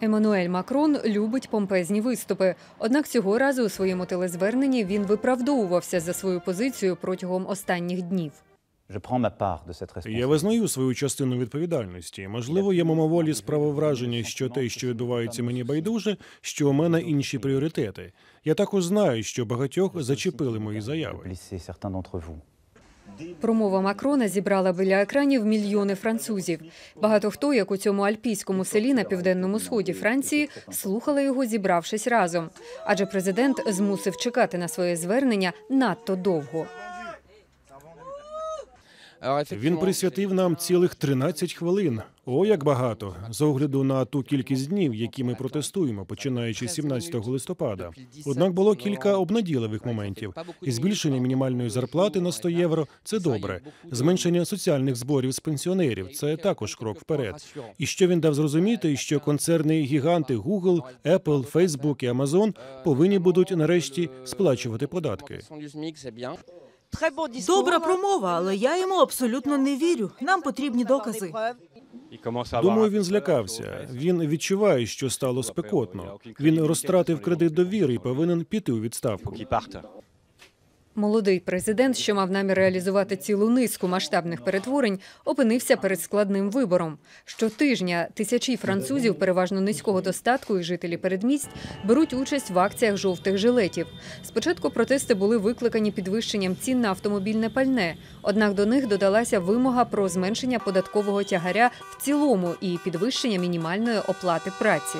Еммануель Макрон любить помпезні виступи. Однак цього разу у своєму телезверненні він виправдовувався за свою позицію протягом останніх днів. Я визнаю свою частину відповідальності. Можливо, я мимоволі справив враження, що те, що відбувається мені байдуже, що у мене інші пріоритети. Я також знаю, що багатьох зачепили мої заяви. Промова Макрона зібрала біля екранів мільйони французів. Багато хто, як у цьому альпійському селі на південному сході Франції, слухали його, зібравшись разом. Адже президент змусив чекати на своє звернення надто довго. Він присвятив нам цілих 13 хвилин. О, як багато з огляду на ту кількість днів, які ми протестуємо, починаючи з 17 листопада. Однак було кілька обнадійливих моментів. І збільшення мінімальної зарплати на 100 євро це добре. Зменшення соціальних зборів з пенсіонерів це також крок вперед. І що він дав зрозуміти, що концерни гіганти Google, Apple, Facebook і Amazon повинні будуть нарешті сплачувати податки. Добра промова, але я йому абсолютно не вірю. Нам потрібні докази. Думаю, він злякався. Він відчуває, що стало спекотно. Він розтратив кредит довіри і повинен піти у відставку. Молодий президент, що мав намір реалізувати цілу низку масштабних перетворень, опинився перед складним вибором. Щотижня тисячі французів, переважно низького достатку і жителі передмість, беруть участь в акціях жовтих жилетів. Спочатку протести були викликані підвищенням цін на автомобільне пальне. Однак до них додалася вимога про зменшення податкового тягаря в цілому і підвищення мінімальної оплати праці.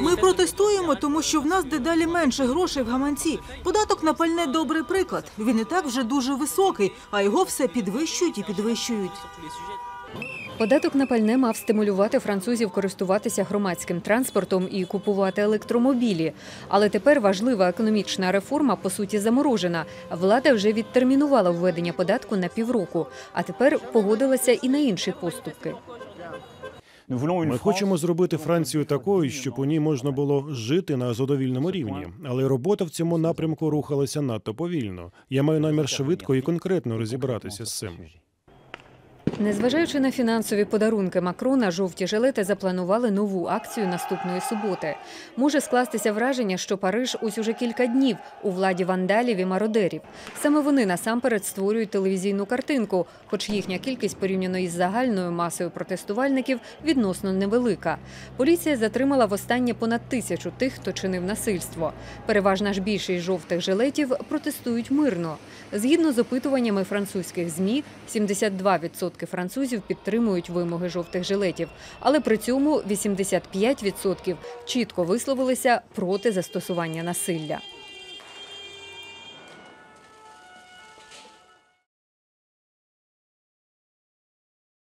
Ми протестуємо, тому що в нас дедалі менше грошей в гаманці. Податок на пальне добрий приклад. Він і так вже дуже високий, а його все підвищують і підвищують. Податок на пальне мав стимулювати французів користуватися громадським транспортом і купувати електромобілі. Але тепер важлива економічна реформа по суті заморожена. Влада вже відтермінувала введення податку на півроку, а тепер погодилася і на інші поступки. Ми хочемо зробити Францію такою, щоб у ній можна було жити на задовільному рівні. Але робота в цьому напрямку рухалася надто повільно. Я маю намір швидко і конкретно розібратися з цим. Незважаючи на фінансові подарунки Макрона, жовті жилети запланували нову акцію наступної суботи. Може скластися враження, що Париж ось уже кілька днів у владі вандалів і мародерів. Саме вони насамперед створюють телевізійну картинку, хоч їхня кількість порівняно із загальною масою протестувальників відносно невелика. Поліція затримала востаннє понад тисячу тих, хто чинив насильство. Переважна ж більшість жовтих жилетів протестують мирно. Згідно з опитуваннями французьких змі, 72% французів підтримують вимоги жовтих жилетів, але при цьому 85% чітко висловилися проти застосування насилля.